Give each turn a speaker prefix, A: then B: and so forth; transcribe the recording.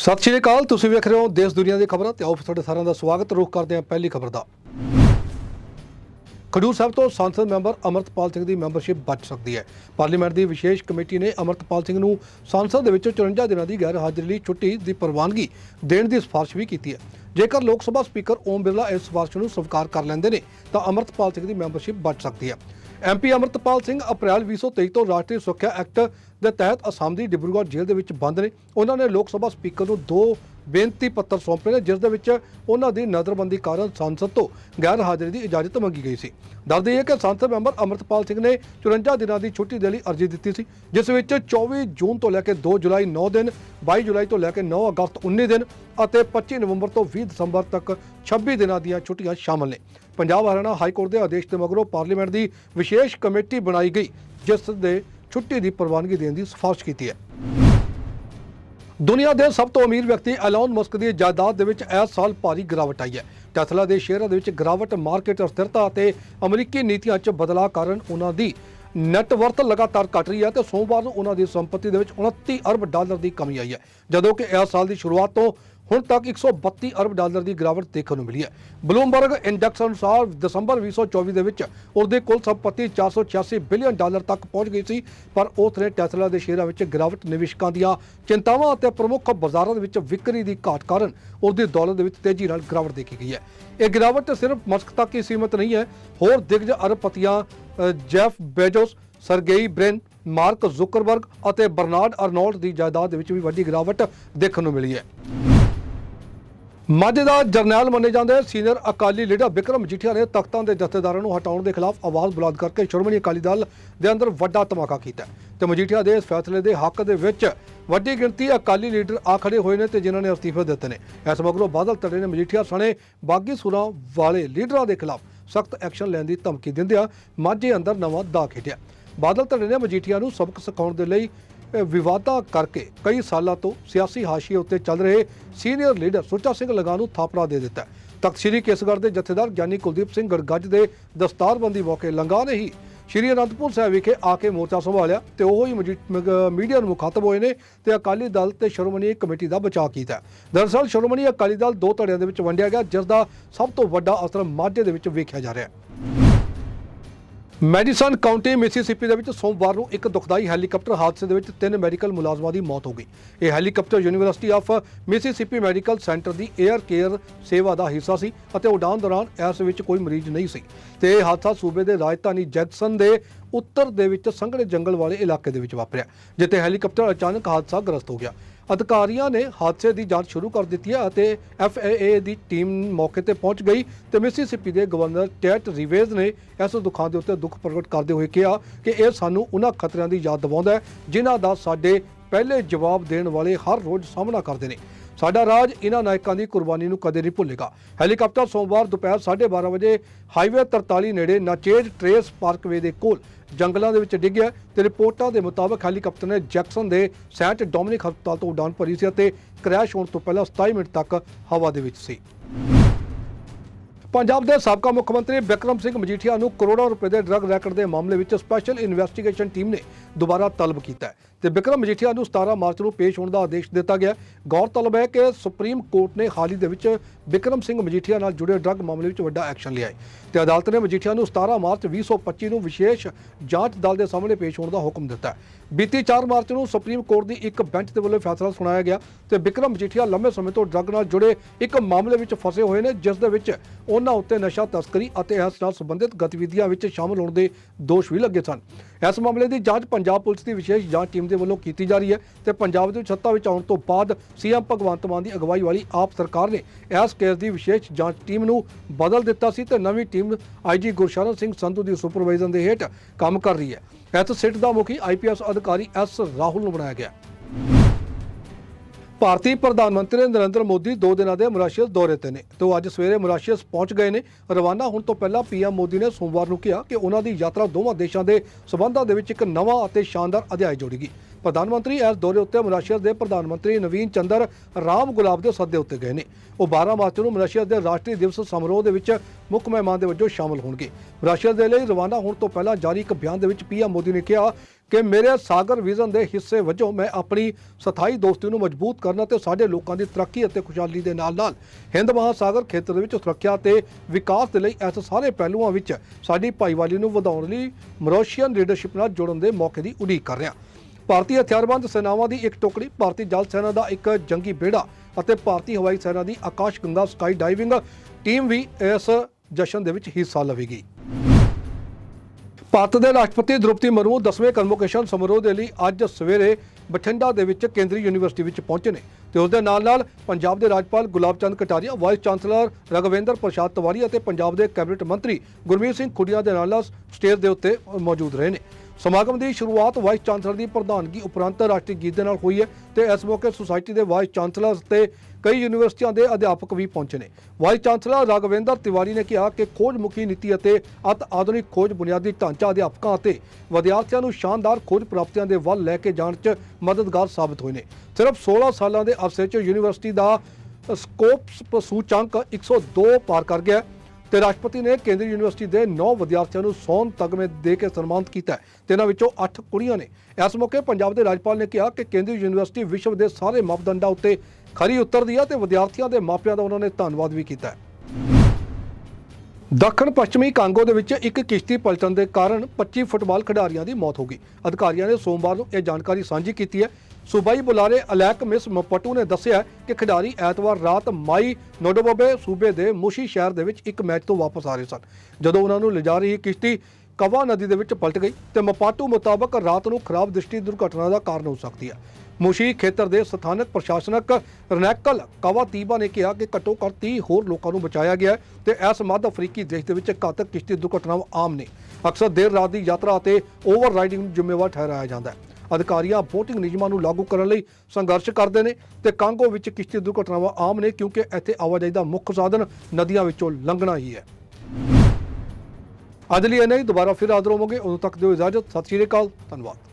A: ਸਤਿ ਸ਼੍ਰੀ ਅਕਾਲ, ਤੁਸੀਂ ਵੇਖ ਰਹੇ ਹੋ ਦੇਸ਼ ਦੁਨੀਆ ਦੀ ਖਬਰਾਂ ਤੇ ਆਓ ਤੁਹਾਡੇ ਸਾਰਿਆਂ ਦਾ ਸਵਾਗਤ ਰੁਖ ਕਰਦੇ ਹਾਂ ਪਹਿਲੀ ਖਬਰ ਦਾ। ਖਡੂਰ ਸਾਹਿਬ ਤੋਂ ਸੰਸਦ ਮੈਂਬਰ ਅਮਰਤਪਾਲ ਸਿੰਘ ਦੀ ਮੈਂਬਰਸ਼ਿਪ ਬਚ ਸਕਦੀ ਹੈ। ਪਾਰਲੀਮੈਂਟ ਦੀ ਵਿਸ਼ੇਸ਼ ਕਮੇਟੀ ਨੇ ਅਮਰਤਪਾਲ ਸਿੰਘ ਨੂੰ ਸੰਸਦ ਦੇ ਵਿੱਚ 54 ਦਿਨਾਂ ਦੀ ਗੈਰ ਹਾਜ਼ਰੀ ਲਈ ਛੁੱਟੀ ਦੀ ਪ੍ਰਵਾਨਗੀ ਦੇਣ ਦੀ ਸਿਫਾਰਿਸ਼ ਵੀ ਕੀਤੀ ਹੈ। ਜੇਕਰ ਲੋਕ ਸਭਾ ਸਪੀਕਰ ਓਮ ਬਿਰਲਾ ਇਸ ਸਿਫਾਰਿਸ਼ ਨੂੰ ਸਵੀਕਾਰ ਕਰ ਲੈਂਦੇ ਨੇ, ਤਾਂ ਅਮਰਤਪਾਲ ਸਿੰਘ ਦੀ ਮੈਂਬਰਸ਼ਿਪ ਬਚ ਸਕਦੀ ਹੈ। ਐਮਪੀ ਅਮਰਤਪਾਲ ਸਿੰਘ ਅਪ੍ਰੈਲ 2023 ਤੋਂ ਰਾਸ਼ਟਰੀ ਸੁਰੱਖਿਆ ਐਕਟ ਦੇ ਤਹਿਤ ਅਸਾਮ ਦੀ ਡਿਬਰੂਗੜ੍ਹ ਜੇਲ੍ਹ ਦੇ ਵਿੱਚ ਬੰਦ ਨੇ। ਉਹਨਾਂ ਨੇ ਲੋਕ ਸਭਾ ਸਪੀਕਰ ਨੂੰ ਦੋ ਬੇਨਤੀ ਪੱਤਰ ਸੌਂਪੇ ਨੇ, ਜਿਸ ਦੇ ਵਿੱਚ ਉਹਨਾਂ ਦੀ ਨਜ਼ਰਬੰਦੀ ਕਾਰਨ ਸੰਸਦ ਤੋਂ ਗੈਰ ਹਾਜ਼ਰੀ ਦੀ ਇਜਾਜ਼ਤ ਮੰਗੀ ਗਈ ਸੀ। ਦੱਸਦੇ ਹੈ ਕਿ ਸੰਸਦ ਮੈਂਬਰ ਅਮਰਤਪਾਲ ਸਿੰਘ ਨੇ 54 ਦਿਨਾਂ ਦੀ ਛੁੱਟੀ ਦੇ ਲਈ ਅਰਜ਼ੀ ਦਿੱਤੀ ਸੀ, ਜਿਸ ਵਿੱਚ 24 ਜੂਨ ਤੋਂ ਲੈ ਕੇ 2 ਜੁਲਾਈ 9 ਦਿਨ 22 ਜੁਲਾਈ ਤੋਂ ਲੈ ਕੇ 9 ਅਗਸਤ 19 ਦਿਨ ਅਤੇ 25 ਨਵੰਬਰ ਤੋਂ 20 ਦਸੰਬਰ ਤੱਕ 26 ਦਿਨਾਂ ਦੀਆਂ ਛੁੱਟੀਆਂ ਸ਼ਾਮਲ ਨੇ। ਪੰਜਾਬ ਹਰਿਆਣਾ ਹਾਈ ਕੋਰਟ ਦੇ ਆਦੇਸ਼ ਦੇ ਮਗਰੋਂ ਪਾਰਲੀਮੈਂਟ ਦੀ ਵਿਸ਼ੇਸ਼ ਕਮੇਟੀ ਬਣਾਈ ਗਈ, ਜਿਸ ਦੇ ਛੁੱਟੀ ਦੀ ਪ੍ਰਵਾਨਗੀ ਦੇਣ ਦੀ ਸਿਫਾਰਿਸ਼ ਕੀਤੀ ਹੈ। ਦੁਨੀਆ ਦੇ ਸਭ ਤੋਂ ਅਮੀਰ ਵਿਅਕਤੀ ਐਲਨ ਮਸਕ ਦੀ ਜਾਇਦਾਦ ਦੇ ਵਿੱਚ ਇਸ ਸਾਲ ਭਾਰੀ ਗਿਰਾਵਟ ਆਈ ਹੈ। ਟੈਸਲਾ ਦੇ ਸ਼ੇਅਰਾਂ ਦੇ ਵਿੱਚ ਗਿਰਾਵਟ ਮਾਰਕੀਟ ਅਸਥਿਰਤਾ ਅਤੇ ਅਮਰੀਕੀ ਨੀਤੀਆਂ 'ਚ ਬਦਲਾਅ ਕਾਰਨ ਉਹਨਾਂ ਦੀ ਨੈਟ ਵਰਥ ਲਗਾਤਾਰ ਘਟ ਰਹੀ ਹੈ ਤੇ ਸੋਮਵਾਰ ਨੂੰ ਉਹਨਾਂ ਦੀ ਸੰਪਤੀ ਦੇ ਵਿੱਚ 29 ਅਰਬ ਡਾਲਰ ਦੀ ਕਮੀ ਆਈ ਹੈ। ਜਦੋਂ ਕਿ ਇਸ ਸਾਲ ਦੀ ਸ਼ੁਰੂਆਤ ਤੋਂ ਹੁਣ ਤੱਕ 132 ਅਰਬ ਡਾਲਰ ਦੀ ਗਿਰਾਵਟ ਦੇਖਣ ਨੂੰ ਮਿਲੀ ਹੈ। ਬਲੂਮਬਰਗ ਇੰਡੈਕਸ ਅਨੁਸਾਰ ਦਸੰਬਰ 2024 ਦੇ ਵਿੱਚ ਉਸਦੀ ਕੁੱਲ ਸੰਪਤੀ 486 ਬਿਲੀਅਨ ਡਾਲਰ ਤੱਕ ਪਹੁੰਚ ਗਈ ਸੀ, ਪਰ ਉਸ ਨੇ ਟੈਸਲਾ ਦੇ ਸ਼ੇਅਰਾਂ ਵਿੱਚ ਗਿਰਾਵਟ ਨਿਵੇਸ਼ਕਾਂ ਦੀਆਂ ਚਿੰਤਾਵਾਂ ਅਤੇ ਪ੍ਰਮੁੱਖ ਬਾਜ਼ਾਰਾਂ ਦੇ ਵਿੱਚ ਵਿਕਰੀ ਦੀ ਘਾਟ ਕਾਰਨ ਉਸਦੀ ਦੌਲਤ ਦੇ ਵਿੱਚ ਤੇਜ਼ੀ ਨਾਲ ਗਿਰਾਵਟ ਦੇਖੀ ਗਈ ਹੈ। ਇਹ ਗਿਰਾਵਟ ਸਿਰਫ ਮਸਕ ਤੱਕ ਹੀ ਸੀਮਿਤ ਨਹੀਂ ਹੈ, ਹੋਰ ਦਿਗਜ ਅਰਬਪਤੀਆਂ Jeff Bezos, Sergey Brin, Mark Zuckerberg ਅਤੇ ਬਰਨਾਰਡ ਅਰਨੋਲਡ ਦੀ ਜਾਇਦਾਦ ਦੇ ਵਿੱਚ ਵੀ ਵੱਡੀ ਗਿਰਾਵਟ ਦੇਖਣ ਨੂੰ ਮਿਲੀ ਹੈ। ਮਾਝੇ ਦਾ ਜਰਨੈਲ ਮੰਨੇ ਜਾਂਦੇ ਸੀਨੀਅਰ ਅਕਾਲੀ ਲੀਡਰ ਵਿਕਰਮ ਮਜੀਠੀਆ ਨੇ ਤਖਤਾਂ ਦੇ ਜਥੇਦਾਰਾਂ ਨੂੰ ਹਟਾਉਣ ਦੇ ਖਿਲਾਫ ਆਵਾਜ਼ ਬੁਲੰਦ ਕਰਕੇ ਸ਼੍ਰੋਮਣੀ ਅਕਾਲੀ ਦਲ ਦੇ ਅੰਦਰ ਵੱਡਾ ਧਮਾਕਾ ਕੀਤਾ ਹੈ ਤੇ ਮਜੀਠੀਆ ਦੇ ਇਸ ਫੈਸਲੇ ਦੇ ਹੱਕ ਦੇ ਵਿੱਚ ਵੱਡੀ ਗਿਣਤੀ ਅਕਾਲੀ ਲੀਡਰ ਆ ਖੜੇ ਹੋਏ ਨੇ ਤੇ ਜਿਨ੍ਹਾਂ ਨੇ ਅਸਤੀਫੇ ਦਿੱਤੇ ਨੇ। ਇਸ ਮਗਰੋਂ ਬਾਦਲ ਧੜੇ ਨੇ ਮਜੀਠੀਆ ਸਣੇ ਬਾਗੀ ਸੁਰਾਂ ਵਾਲੇ ਲੀਡਰਾਂ ਦੇ ਖਿਲਾਫ ਸਖਤ ਐਕਸ਼ਨ ਲੈਣ ਦੀ ਧਮਕੀ ਦਿੰਦਿਆਂ ਮਾਝੇ ਅੰਦਰ ਨਵਾਂ ਦਾ ਖੇਡਿਆ। ਬਾਦਲ ਧੜੇ ਨੇ ਮਜੀਠੀਆ ਨੂੰ ਸਬਕ ਸਿਖਾਉਣ ਦੇ ਲਈ ਵਿਵਾਦਾਂ ਕਰਕੇ ਕਈ ਸਾਲਾਂ ਤੋਂ ਸਿਆਸੀ ਹਾਸ਼ੀਏ ਉੱਤੇ ਚੱਲ ਰਹੇ ਸੀਨੀਅਰ ਲੀਡਰ ਸੁੱਚਾ ਸਿੰਘ ਲਗਾ ਨੂੰ ਥਾਪੜਾ ਦੇ ਦਿੱਤਾ ਤਖਤ ਸ੍ਰੀ ਕੇਸਗੜ੍ਹ ਦੇ ਜਥੇਦਾਰ ਗਿਆਨੀ ਕੁਲਦੀਪ ਸਿੰਘ ਗੜਗੱਜ ਦੇ ਦਸਤਾਰਬੰਦੀ ਮੌਕੇ ਲੰਗਾ ਨੇ ਹੀ ਸ਼੍ਰੀ ਅਨੰਦਪੁਰ ਸਾਹਿਬ ਵਿਖੇ ਆ ਕੇ ਮੋਰਚਾ ਸੰਭਾਲਿਆ ਤੇ ਉਹ ਹੀ ਮਜੀ- ਮਗ- ਮੀਡੀਆ ਨੂੰ ਮੁਖਾਤਬ ਹੋਏ ਨੇ ਤੇ ਅਕਾਲੀ ਦਲ ਤੇ ਸ਼੍ਰੋਮਣੀ ਕਮੇਟੀ ਦਾ ਬਚਾਅ ਕੀਤਾ ਹੈ। ਦਰਅਸਲ ਸ਼੍ਰੋਮਣੀ ਅਕਾਲੀ ਦਲ ਦੋ ਧੜਿਆਂ ਦੇ ਵਿੱਚ ਵੰਡਿਆ ਗਿਆ, ਜਿਸ ਦਾ ਸਭ ਤੋਂ ਵੱਡਾ ਅਸਰ ਮਾਝੇ ਦੇ ਵਿੱਚ ਵੇਖਿਆ ਜਾ ਰਿਹਾ ਹੈ ਮੈਡੀਸਨ ਕਾਉਂਟੀ ਮਿਸੀਸਿਪੀ ਦੇ ਵਿੱਚ ਸੋਮਵਾਰ ਨੂੰ ਇੱਕ ਦੁਖਦਾਈ ਹੈਲੀਕਾਪਟਰ ਹਾਦਸੇ ਦੇ ਵਿੱਚ ਤਿੰਨ ਮੈਡੀਕਲ ਮੁਲਾਜ਼ਮਾਂ ਦੀ ਮੌਤ ਹੋ ਗਈ। ਇਹ helicopter University of Mississippi medical centre the air care ਸੇਵਾ ਦਾ ਹਿੱਸਾ ਸੀ ਅਤੇ ਉਡਾਣ ਦੌਰਾਨ ਇਸ ਵਿੱਚ ਕੋਈ ਮਰੀਜ਼ ਨਹੀਂ ਸੀ। ਤੇ ਇਹ ਹਾਦਸਾ ਸੂਬੇ ਦੇ ਰਾਜਧਾਨੀ ਜੈਕਸਨ ਦੇ ਉੱਤਰ ਦੇ ਵਿੱਚ ਸੰਘਣੇ ਜੰਗਲ ਵਾਲੇ ਇਲਾਕੇ ਦੇ ਵਿੱਚ ਵਾਪਰਿਆ, ਜਿੱਥੇ ਹੈਲੀਕਾਪਟਰ ਅਚਾਨਕ ਹਾਦਸਾ ਗ੍ਰਸਤ ਹੋ ਗਿਆ। ਅਧਿਕਾਰੀਆਂ ਨੇ ਹਾਦਸੇ ਦੀ ਜਾਂਚ ਸ਼ੁਰੂ ਕਰ ਦਿੱਤੀ ਹੈ ਅਤੇ ਐਫਏਏ ਦੀ ਟੀਮ ਮੌਕੇ ਤੇ ਪਹੁੰਚ ਗਈ ਤੇ ਮਿਸੀਸਿਪੀ ਦੇ ਗਵਰਨਰ ਟੈਟ ਰਿਵੇਜ਼ ਨੇ ਇਸ ਦੁੱਖਾਂ ਦੇ ਉੱਤੇ ਦੁੱਖ ਪ੍ਰਗਟ ਕਰਦੇ ਹੋਏ ਕਿਹਾ ਕਿ ਇਹ ਸਾਨੂੰ ਉਹਨਾਂ ਖਤਰਿਆਂ ਦੀ ਯਾਦ ਦਿਵਾਉਂਦਾ ਹੈ, ਜਿਨ੍ਹਾਂ ਦਾ ਸਾਡੇ ਪਹਿਲੇ ਜਵਾਬ ਦੇਣ ਵਾਲੇ ਹਰ ਰੋਜ਼ ਸਾਹਮਣਾ ਕਰਦੇ ਨੇ। ਸਾਡਾ ਰਾਜ ਇਹਨਾਂ ਨਾਇਕਾਂ ਦੀ ਕੁਰਬਾਨੀ ਨੂੰ ਕਦੇ ਨਹੀਂ ਭੁੱਲੇਗਾ। ਹੈਲੀਕਾਪਟਰ ਸੋਮਵਾਰ ਦੁਪਹਿਰ 12:30 ਵਜੇ ਹਾਈਵੇ 43 ਨੇੜੇ ਨਾਚੇਜ ਟ੍ਰੇਸ ਪਾਰਕਵੇ ਦੇ ਕੋਲ ਜੰਗਲਾਂ ਦੇ ਵਿੱਚ ਡਿੱਗਿਆ ਤੇ ਰਿਪੋਰਟਾਂ ਦੇ ਮੁਤਾਬਕ ਹੈਲੀਕਾਪਟਰ ਨੇ ਜੈਕਸਨ ਦੇ ਸੈਂਟ ਡੋਮਿਨਿਕ ਹਸਪਤਾਲ ਤੋਂ ਉਡਾਨ ਭਰੀ ਸੀ ਅਤੇ ਕ੍ਰੈਸ਼ ਹੋਣ ਤੋਂ ਪਹਿਲਾਂ 27 ਮਿੰਟ ਤੱਕ ਹਵਾ ਦੇ ਵਿੱਚ ਸੀ। ਪੰਜਾਬ ਦੇ ਸਾਬਕਾ ਮੁੱਖ ਮੰਤਰੀ ਬਿਕਰਮ ਸਿੰਘ ਮਜੀਠੀਆ ਨੂੰ ਕਰੋੜਾਂ ਰੁਪਏ ਦੇ ਡਰੱਗ ਰੈਕਟ ਦੇ ਮਾਮਲੇ ਵਿੱਚ ਸਪੈਸ਼ਲ ਇਨਵੈਸਟੀਗੇਸ਼ਨ ਟੀਮ ਨੇ ਦੁਬਾਰਾ ਤਲਬ ਕੀਤਾ ਹੈ। ਤੇ ਬਿਕਰਮ ਮਜੀਠੀਆ ਨੂੰ 17 ਮਾਰਚ ਨੂੰ ਪੇਸ਼ ਹੋਣ ਦਾ ਆਦੇਸ਼ ਦਿੱਤਾ ਗਿਆ। ਗੌਰਤਲਬ ਹੈ ਕਿ ਸੁਪਰੀਮ ਕੋਰਟ ਨੇ ਹਾਲ ਹੀ ਦੇ ਵਿੱਚ ਬਿਕਰਮ ਸਿੰਘ ਮਜੀਠੀਆ ਨਾਲ ਜੁੜੇ ਡਰੱਗ ਮਾਮਲੇ ਵਿੱਚ ਵੱਡਾ ਐਕਸ਼ਨ ਲਿਆ ਹੈ। ਤੇ ਅਦਾਲਤ ਨੇ ਮਜੀਠੀਆ ਨੂੰ 17 ਮਾਰਚ 2025 ਨੂੰ ਵਿਸ਼ੇਸ਼ ਜਾਂਚ ਦਲ ਦੇ ਸਾਹਮਣੇ ਪੇਸ਼ ਹੋਣ ਦਾ ਹੁਕਮ ਦਿੱਤਾ ਬੀਤੀ 4 ਮਾਰਚ ਨੂੰ ਸੁਪਰੀਮ ਕੋਰਟ ਦੀ ਇੱਕ ਬੈਂਚ ਦੇ ਵੱਲੋਂ ਫੈਸਲਾ ਸੁਣਾਇਆ ਗਿਆ ਤੇ ਬਿਕਰਮ ਮਜੀਠੀਆ ਲੰਮੇ ਸਮੇਂ ਤੋਂ ਡਰੱਗ ਨਾਲ ਜੁੜੇ ਇੱਕ ਮਾਮਲੇ ਵਿੱਚ ਫਸੇ ਹੋਏ ਨੇ, ਜਿਸ ਦੇ ਵਿੱਚ ਉਹਨਾਂ ਉੱਤੇ ਨਸ਼ਾ ਤਸਕਰੀ ਅਤੇ ਇਸ ਨਾਲ ਸੰਬੰਧਿਤ ਗਤੀਵਿਧੀਆਂ ਵਿੱਚ ਸ਼ਾਮਲ ਹੋਣ ਦੇ ਦੋਸ਼ ਵੀ ਲੱਗੇ ਸਨ। ਇਸ ਮਾਮਲੇ ਦੀ ਜਾਂਚ ਪੰਜਾਬ ਪੁਲਿਸ ਦੀ ਵਿਸ਼ੇਸ਼ ਜਾਂਚ ਟੀਮ ਦੇ ਵੱਲੋਂ ਕੀਤੀ ਜਾ ਰਹੀ ਹੈ ਤੇ ਪੰਜਾਬ ਦੇ ਵਿੱਚ ਸੱਤਾ ਵਿੱਚ ਆਉਣ ਤੋਂ ਬਾਅਦ ਸੀਐਮ ਭਗਵੰਤ ਮਾਨ ਦੀ ਅਗਵਾਈ ਵਾਲੀ ਆਪ ਸਰਕਾਰ ਨੇ ਇਸ ਕੇਸ ਦੀ ਵਿਸ਼ੇਸ਼ ਜਾਂਚ ਟੀਮ ਨੂੰ ਬਦਲ ਦਿੱਤਾ ਸੀ ਤੇ ਨਵੀਂ ਟੀਮ ਆਈਜੀ ਗੁਰਸ਼ਰਨ ਸਿੰਘ ਸੰਧੂ ਦੀ ਸੁਪਰਵਾਈਜ਼ਨ ਦੇ ਹੇਠ ਕੰਮ ਕਰ ਰਹੀ ਹੈ। ਇਸ ਸਿੱਟ ਦਾ ਮੁਖੀ ਆਈਪੀਐਸ ਅਧਿਕਾਰੀ ਐਸ ਰਾਹੁਲ ਨੂੰ ਬਣਾਇਆ ਗਿਆ। ਭਾਰਤੀ ਪ੍ਰਧਾਨ ਮੰਤਰੀ ਨਰਿੰਦਰ ਮੋਦੀ ਦੋ ਦਿਨਾਂ ਦੇ ਮੌਰੀਸ਼ੀਅਸ ਦੌਰੇ ਤੇ ਨੇ ਤੇ ਉਹ ਅੱਜ ਸਵੇਰੇ ਮੌਰੀਸ਼ੀਅਸ ਪਹੁੰਚ ਗਏ ਨੇ। ਰਵਾਨਾ ਹੋਣ ਤੋਂ ਪਹਿਲਾਂ ਪੀਐਮ ਮੋਦੀ ਨੇ ਸੋਮਵਾਰ ਨੂੰ ਕਿਹਾ ਕਿ ਉਹਨਾਂ ਦੀ ਯਾਤਰਾ ਦੋਵਾਂ ਦੇਸ਼ਾਂ ਦੇ ਸਬੰਧਾਂ ਦੇ ਵਿੱਚ ਇੱਕ ਨਵਾਂ ਅਤੇ ਸ਼ਾਨਦਾਰ ਅਧਿਆਇ ਜੋੜੇਗੀ। ਪ੍ਰਧਾਨ ਮੰਤਰੀ ਇਸ ਦੌਰੇ ਉੱਤੇ ਮੌਰੀਸ਼ੀਅਸ ਦੇ ਪ੍ਰਧਾਨ ਮੰਤਰੀ ਨਵੀਨ ਚੰਦਰ ਰਾਮ ਗੁਲਾਬ ਦੇ ਸੱਦੇ ਉੱਤੇ ਗਏ ਨੇ। ਉਹ 12 ਮਾਰਚ ਨੂੰ ਮੌਰੀਸ਼ੀਅਸ ਦੇ ਰਾਸ਼ਟਰੀ ਦਿਵਸ ਸਮਾਰੋਹ ਦੇ ਵਿੱਚ ਮੁੱਖ ਮਹਿਮਾਨ ਦੇ ਵਜੋਂ ਸ਼ਾਮਲ ਹੋਣਗੇ। ਮੌਰੀਸ਼ੀਅਸ ਦੇ ਲਈ ਰਵਾਨਾ ਹੋਣ ਤੋਂ ਪਹਿਲਾਂ ਜਾਰੀ ਇੱਕ ਬਿਆਨ ਦੇ ਵਿੱਚ ਪੀਐਮ ਮੋਦੀ ਨੇ ਕਿਹਾ ਕਿ ਮੇਰੇ ਸਾਗਰ ਵਿਜ਼ਨ ਦੇ ਹਿੱਸੇ ਵਜੋਂ ਮੈਂ ਆਪਣੀ ਸਥਾਈ ਦੋਸਤੀ ਨੂੰ ਮਜ਼ਬੂਤ ਕਰਨਾ ਤੇ ਸਾਡੇ ਲੋਕਾਂ ਦੀ ਤਰੱਕੀ ਅਤੇ ਖੁਸ਼ਹਾਲੀ ਦੇ ਨਾਲ-ਨਾਲ ਹਿੰਦ ਮਹਾਸਾਗਰ ਖੇਤਰ ਦੇ ਵਿੱਚ ਸੁਰੱਖਿਆ ਤੇ ਵਿਕਾਸ ਦੇ ਲਈ ਇਸ ਸਾਰੇ ਪਹਿਲੂਆਂ ਵਿੱਚ ਸਾਡੀ ਭਾਈਵਾਲੀ ਨੂੰ ਵਧਾਉਣ ਲਈ ਮਰੋਸ਼ੀਅਨ ਲੀਡਰਸ਼ਿਪ ਨਾਲ ਜੁੜਨ ਦੇ ਮੌਕੇ ਦੀ ਉਡੀਕ ਕਰ ਰਿਹਾ। ਭਾਰਤੀ ਹਥਿਆਰਬੰਦ ਸੈਨਾਵਾਂ ਦੀ ਇੱਕ ਟੁਕੜੀ ਭਾਰਤੀ ਜਲ ਸੈਨਾ ਦਾ ਇੱਕ ਜੰਗੀ ਬੇੜਾ ਅਤੇ ਭਾਰਤੀ ਹਵਾਈ ਸੈਨਾ ਦੀ Akash Ganga sky diving team ਵੀ ਇਸ ਜਸ਼ਨ ਦੇ ਵਿੱਚ ਹਿੱਸਾ ਲਵੇਗੀ। ਭਾਰਤ ਦੇ ਰਾਸ਼ਟਰਪਤੀ ਦ੍ਰੋਪਦੀ ਮੁਰਮੂ 10ਵੇਂ ਕਨਵੋਕੇਸ਼ਨ ਸਮਾਰੋਹ ਦੇ ਲਈ ਅੱਜ ਸਵੇਰੇ ਬਠਿੰਡਾ ਦੇ ਵਿੱਚ ਕੇਂਦਰੀ ਯੂਨੀਵਰਸਿਟੀ ਵਿੱਚ ਪਹੁੰਚੇ ਨੇ ਤੇ ਉਸ ਦੇ ਨਾਲ ਨਾਲ ਪੰਜਾਬ ਦੇ ਰਾਜਪਾਲ ਗੁਲਾਬ ਚੰਦ ਕਟਾਰੀਆ ਵਾਈਸ ਚਾਂਸਲਰ ਰਗਵਿੰਦਰ ਪ੍ਰਸਾਦ ਤਿਵਾਰੀ ਅਤੇ ਪੰਜਾਬ ਦੇ ਕੈਬਨਿਟ ਮੰਤਰੀ ਗੁਰਮੀਤ ਸਿੰਘ ਖੁੱਡੀਆਂ ਦੇ ਨਾਲ ਨਾਲ ਸਟੇਜ ਦੇ ਉੱਤੇ ਮੌਜੂਦ ਰਹੇ ਨੇ। ਸਮਾਗਮ ਦੀ ਸ਼ੁਰੂਆਤ ਵਾਈਸ ਚਾਂਸਲਰ ਦੀ ਪ੍ਰਧਾਨਗੀ ਉਪਰੰਤ ਰਾਸ਼ਟਰੀ ਗੀਤ ਦੇ ਨਾਲ ਹੋਈ ਹੈ ਤੇ ਇਸ ਮੌਕੇ ਸੁਸਾਇਟੀ ਦੇ ਵਾਈਸ ਚਾਂਸਲਰ ਤੇ ਕਈ ਯੂਨੀਵਰਸਿਟੀਆਂ ਦੇ ਅਧਿਆਪਕ ਵੀ ਪਹੁੰਚੇ ਨੇ। ਵਾਈਸ ਚਾਂਸਲਰ ਰਾਘਵੇਂਦਰ ਤਿਵਾਰੀ ਨੇ ਕਿਹਾ ਕਿ ਖੋਜ ਮੁਖੀ ਨੀਤੀ ਅਤੇ ਅਤ ਆਧੁਨਿਕ ਖੋਜ ਬੁਨਿਆਦੀ ਢਾਂਚਾ ਅਧਿਆਪਕਾਂ ਅਤੇ ਵਿਦਿਆਰਥੀਆਂ ਨੂੰ ਸ਼ਾਨਦਾਰ ਖੋਜ ਪ੍ਰਾਪਤੀਆਂ ਦੇ ਵੱਲ ਲੈ ਕੇ ਜਾਣ 'ਚ ਮਦਦਗਾਰ ਸਾਬਤ ਹੋਏ ਨੇ। ਸਿਰਫ 16 ਸਾਲਾਂ ਦੇ ਅਰਸੇ 'ਚ ਯੂਨੀਵਰਸਿਟੀ ਦਾ ਸਕੋਪ ਸੂਚਾਂਕ 102 ਪਾਰ ਕਰ ਗਿਆ ਤੇ ਰਾਸ਼ਟਰਪਤੀ ਨੇ ਕੇਂਦਰੀ ਯੂਨੀਵਰਸਿਟੀ ਦੇ 9 ਵਿਦਿਆਰਥੀਆਂ ਨੂੰ ਸੌਨ ਤਗਮੇ ਦੇ ਕੇ ਸਨਮਾਨਿਤ ਕੀਤਾ ਹੈ। ਤੇ ਇਹਨਾਂ ਵਿੱਚੋਂ 8 ਕੁੜੀਆਂ ਨੇ। ਇਸ ਮੌਕੇ ਪੰਜਾਬ ਦੇ ਰਾਜਪਾਲ ਨੇ ਕਿਹਾ ਕਿ ਕੇਂਦਰੀ ਯੂਨੀਵਰਸਿਟੀ ਵਿਸ਼ਵ ਦੇ ਸਾਰੇ ਮਾਪਦੰਡਾਂ ਉੱਤੇ ਖਰੀ ਉਤਰਦੀ ਹੈ ਤੇ ਵਿਦਿਆਰਥੀਆਂ ਦੇ ਮਾਪਿਆਂ ਦਾ ਉਹਨਾਂ ਨੇ ਧੰਨਵਾਦ ਵੀ ਕੀਤਾ ਦੱਖਣ ਪੱਛਮੀ ਕਾਂਗੋ ਦੇ ਵਿੱਚ ਇੱਕ ਕਿਸ਼ਤੀ ਪਲਟਣ ਦੇ ਕਾਰਨ 25 ਫੁੱਟਬਾਲ ਖਿਡਾਰੀਆਂ ਦੀ ਮੌਤ ਹੋ ਗਈ। ਅਧਿਕਾਰੀਆਂ ਨੇ ਸੋਮਵਾਰ ਨੂੰ ਇਹ ਜਾਣਕਾਰੀ ਸਾਂਝੀ ਕੀਤੀ ਹੈ ਸੂਬਾਈ ਬੁਲਾਰੇ ਅਲੈਕ ਮਿਸ ਮਪਟੂ ਨੇ ਦੱਸਿਆ ਕਿ ਖਿਡਾਰੀ ਐਤਵਾਰ ਰਾਤ ਮਾਈ ਨੋਡੋਬੋਬੇ ਸੂਬੇ ਦੇ ਮੁਸ਼ੀ ਸ਼ਹਿਰ ਦੇ ਵਿੱਚ ਇੱਕ ਮੈਚ ਤੋਂ ਵਾਪਸ ਆ ਰਹੇ ਸਨ। ਜਦੋਂ ਉਹਨਾਂ ਨੂੰ ਲਿਜਾ ਰਹੀ ਕਿਸ਼ਤੀ ਕਵਾ ਨਦੀ ਦੇ ਵਿੱਚ ਪਲਟ ਗਈ ਤੇ ਮਪਾਟੂ ਮੁਤਾਬਕ ਰਾਤ ਨੂੰ ਖਰਾਬ ਦ੍ਰਿਸ਼ਟੀ ਦੁਰਘਟਨਾ ਦਾ ਕਾਰਨ ਹੋ ਸਕਦੀ ਹੈ। ਮੁਸ਼ੀ ਖੇਤਰ ਦੇ ਸਥਾਨਕ ਪ੍ਰਸ਼ਾਸਨਕ ਰਨੈਕਲ ਕਵਾਤੀਬਾ ਨੇ ਕਿਹਾ ਕਿ ਘੱਟੋ ਘੱਟ 30 ਹੋਰ ਲੋਕਾਂ ਨੂੰ ਬਚਾਇਆ ਗਿਆ ਹੈ ਤੇ ਇਸ ਮੱਧ ਅਫਰੀਕੀ ਦੇਸ਼ ਦੇ ਵਿੱਚ ਘਾਤਕ ਕਿਸ਼ਤੀ ਦੁਰਘਟਨਾਵਾਂ ਆਮ ਨੇ। ਅਕਸਰ ਦੇਰ ਰਾਤ ਦੀ ਯਾਤਰਾ ਅਤੇ ਓਵਰ ਰਾਈਡਿੰਗ ਨੂੰ ਜ਼ਿੰਮੇਵਾਰ ਠਹਿਰਾਇਆ ਜਾਂਦਾ ਹੈ। ਅਧਿਕਾਰੀਆਂ ਬੋਟਿੰਗ ਨਿਯਮਾਂ ਨੂੰ ਲਾਗੂ ਕਰਨ ਲਈ ਸੰਘਰਸ਼ ਕਰਦੇ ਨੇ ਤੇ ਕਾਂਗੋ ਵਿੱਚ ਕਿਸ਼ਤੀ ਦੁਰਘਟਨਾਵਾਂ ਆਮ ਨੇ ਕਿਉਂਕਿ ਇੱਥੇ ਆਵਾਜਾਈ ਦਾ ਮੁੱਖ ਸਾਧਨ ਨਦੀਆਂ ਵਿੱਚੋਂ ਲੰਘਣਾ ਹੀ ਹੈ। ਅੱਜ ਲਈ ਇਹ ਨਹੀਂ ਦੁਬਾਰਾ ਫਿਰ ਹਾਜ਼ਰ ਹੋਵਾਂਗੇ। ਉਦੋਂ ਤੱਕ ਦਿਓ ਇਜਾਜ਼ਤ। ਸਤਿ ਸ਼੍ਰੀ ਅਕਾਲ। ਧੰਨਵਾਦ।